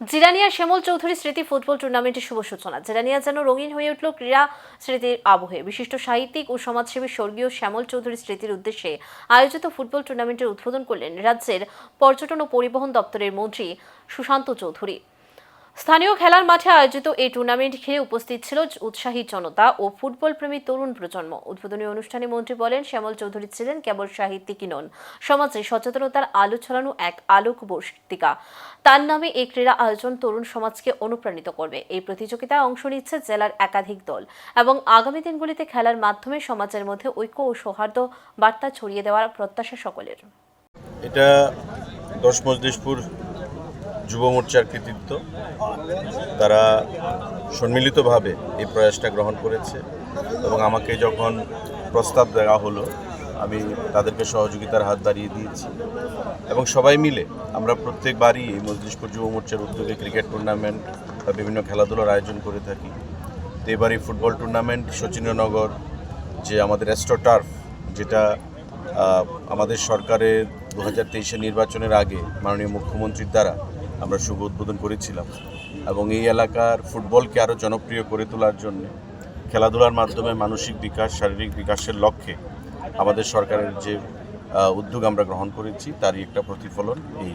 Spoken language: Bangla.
জিরানিয়া শ্যামল চৌধুরী স্মৃতি ফুটবল টুর্নামেন্টের শুভ সূচনা। জিরানিয়া যেন রঙিন হয়ে উঠল ক্রীড়া স্মৃতির আবহে। বিশিষ্ট সাহিত্যিক ও সমাজসেবী স্বর্গীয় শ্যামল চৌধুরী স্মৃতির উদ্দেশ্যে আয়োজিত ফুটবল টুর্নামেন্টের উদ্বোধন করলেন রাজ্যের পর্যটন ও পরিবহন দপ্তরের মন্ত্রী সুশান্ত চৌধুরী। স্থানীয় খেলার মাঠে আয়োজিত এই টুর্নামেন্ট ঘিরে উপস্থিত ছিল উৎসাহী জনতা ও ফুটবল প্রেমী তরুণ প্রজন্ম। উদ্বোধনী অনুষ্ঠানে মন্ত্রী বলেন, শ্যামল চৌধুরী ছিলেন কেবল সাহিত্যিকই নন, সমাজে সচেতনতার আলো ছড়ানো এক আলোক বর্তিকা তার নামে এই ক্রীড়া আয়োজন তরুণ সমাজকে অনুপ্রাণিত করবে। এই প্রতিযোগিতায় অংশ নিচ্ছে জেলার একাধিক দল এবং আগামী দিনগুলিতে খেলার মাধ্যমে সমাজের মধ্যে ঐক্য ও সৌহার্দ্য বার্তা ছড়িয়ে দেওয়ার প্রত্যাশা সকলের। এটা দশ মজলিশপুর যুব মোর্চার কৃতিত্ব। তারা সম্মিলিতভাবে এই প্রয়াসটা গ্রহণ করেছে এবং আমাকে যখন প্রস্তাব দেওয়া হলো, আমি তাদেরকে সহযোগিতার হাত বাড়িয়ে দিয়েছি। এবং সবাই মিলে আমরা প্রত্যেকবারই এই মজলিশপুর যুব মোর্চার উদ্যোগে ক্রিকেট টুর্নামেন্ট বা বিভিন্ন খেলাধুলার আয়োজন করে থাকি। তো এবার এই ফুটবল টুর্নামেন্ট শচীন্দ্রনগর, যে আমাদের অ্যাস্ট্রো টার্ফ যেটা আমাদের সরকারের দু হাজার নির্বাচনের আগে মাননীয় মুখ্যমন্ত্রীর দ্বারা আমরা শুভ উদ্বোধন করেছিলাম। এবং এই এলাকার ফুটবলকে আরও জনপ্রিয় করে তোলার জন্য খেলাধুলার মাধ্যমে মানসিক বিকাশ, শারীরিক বিকাশের লক্ষ্যে আমাদের সরকারের যে উদ্যোগ আমরা গ্রহণ করেছি, তারই একটা প্রতিফলন এই